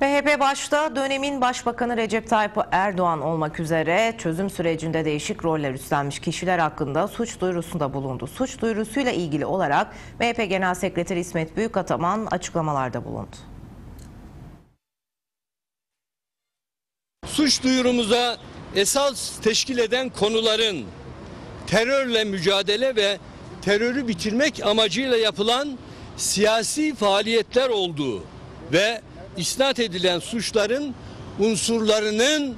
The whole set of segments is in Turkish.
MHP başta dönemin Başbakanı Recep Tayyip Erdoğan olmak üzere çözüm sürecinde değişik roller üstlenmiş kişiler hakkında suç duyurusunda bulundu. Suç duyurusuyla ilgili olarak MHP Genel Sekreteri İsmet Büyükataman açıklamalarda bulundu. suç duyurumuza esas teşkil eden konuların terörle mücadele ve terörü bitirmek amacıyla yapılan siyasi faaliyetler olduğu ve isnat edilen suçların unsurlarının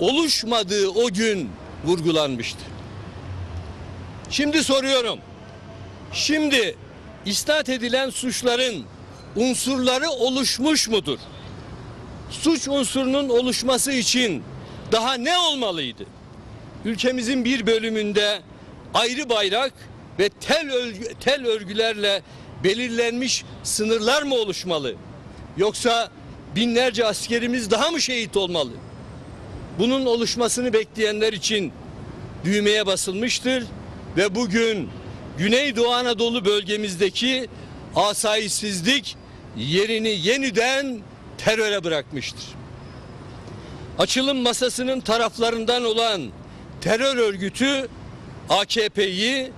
oluşmadığı o gün vurgulanmıştı. Şimdi soruyorum. Şimdi isnat edilen suçların unsurları oluşmuş mudur? suç unsurunun oluşması için daha ne olmalıydı? Ülkemizin bir bölümünde ayrı bayrak ve tel, örgü, tel örgülerle belirlenmiş sınırlar mı oluşmalı? Yoksa binlerce askerimiz daha mı şehit olmalı? Bunun oluşmasını bekleyenler için düğmeye basılmıştır ve bugün Güneydoğu Anadolu bölgemizdeki asayişsizlik yerini yeniden teröre bırakmıştır. Açılım masasının taraflarından olan terör örgütü AKP'yi,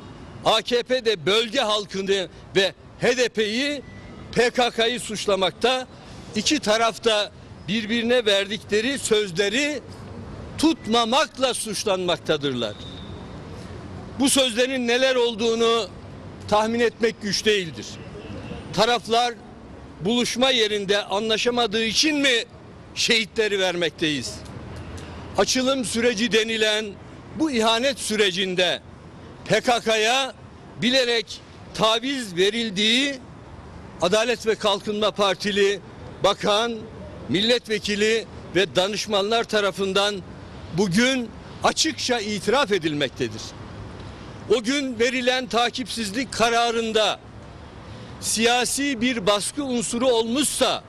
AKP'de bölge halkını ve HDP'yi PKK'yı suçlamakta. İki tarafta birbirine verdikleri sözleri tutmamakla suçlanmaktadırlar. Bu sözlerin neler olduğunu tahmin etmek güç değildir. Taraflar buluşma yerinde anlaşamadığı için mi şehitleri vermekteyiz? Açılım süreci denilen bu ihanet sürecinde PKK'ya bilerek taviz verildiği Adalet ve Kalkınma Partili bakan, milletvekili ve danışmanlar tarafından bugün açıkça itiraf edilmektedir. O gün verilen takipsizlik kararında siyasi bir baskı unsuru olmuşsa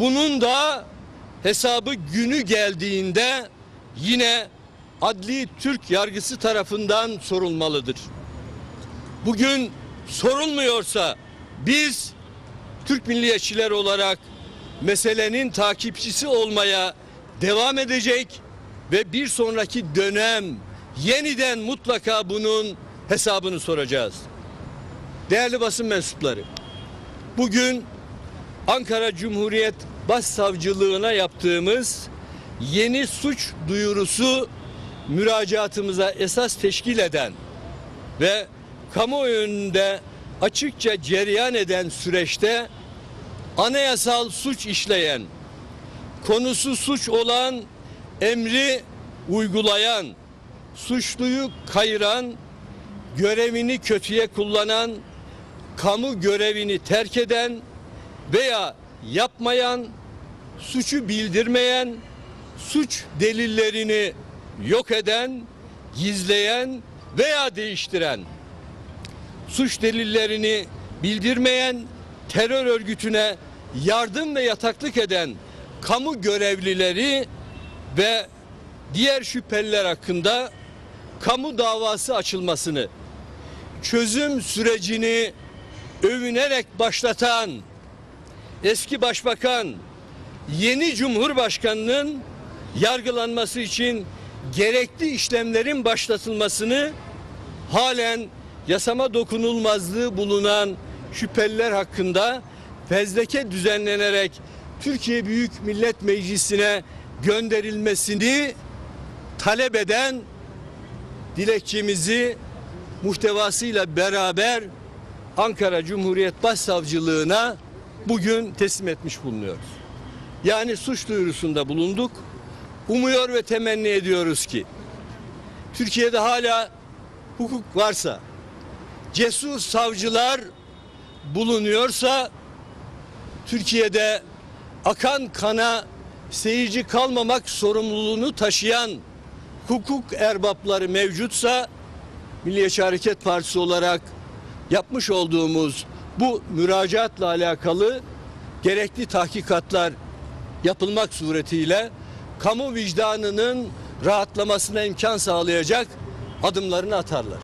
bunun da hesabı günü geldiğinde yine adli Türk yargısı tarafından sorulmalıdır. Bugün sorulmuyorsa biz Türk milliyetçiler olarak meselenin takipçisi olmaya devam edecek ve bir sonraki dönem yeniden mutlaka bunun hesabını soracağız. Değerli basın mensupları, bugün Ankara Cumhuriyet Başsavcılığına yaptığımız yeni suç duyurusu müracaatımıza esas teşkil eden ve kamuoyunda açıkça cereyan eden süreçte anayasal suç işleyen, konusu suç olan emri uygulayan, suçluyu kayıran, görevini kötüye kullanan, kamu görevini terk eden veya yapmayan, suçu bildirmeyen, suç delillerini yok eden, gizleyen veya değiştiren, suç delillerini bildirmeyen, terör örgütüne yardım ve yataklık eden kamu görevlileri ve diğer şüpheliler hakkında kamu davası açılmasını, çözüm sürecini övünerek başlatan eski başbakan yeni cumhurbaşkanının yargılanması için gerekli işlemlerin başlatılmasını halen yasama dokunulmazlığı bulunan şüpheliler hakkında fezleke düzenlenerek Türkiye Büyük Millet Meclisi'ne gönderilmesini talep eden dilekçemizi muhtevasıyla beraber Ankara Cumhuriyet Başsavcılığına bugün teslim etmiş bulunuyoruz. Yani suç duyurusunda bulunduk. Umuyor ve temenni ediyoruz ki Türkiye'de hala hukuk varsa, cesur savcılar bulunuyorsa Türkiye'de akan kana seyirci kalmamak sorumluluğunu taşıyan hukuk erbapları mevcutsa Milliyetçi Hareket Partisi olarak yapmış olduğumuz bu müracaatla alakalı gerekli tahkikatlar yapılmak suretiyle kamu vicdanının rahatlamasına imkan sağlayacak adımlarını atarlar.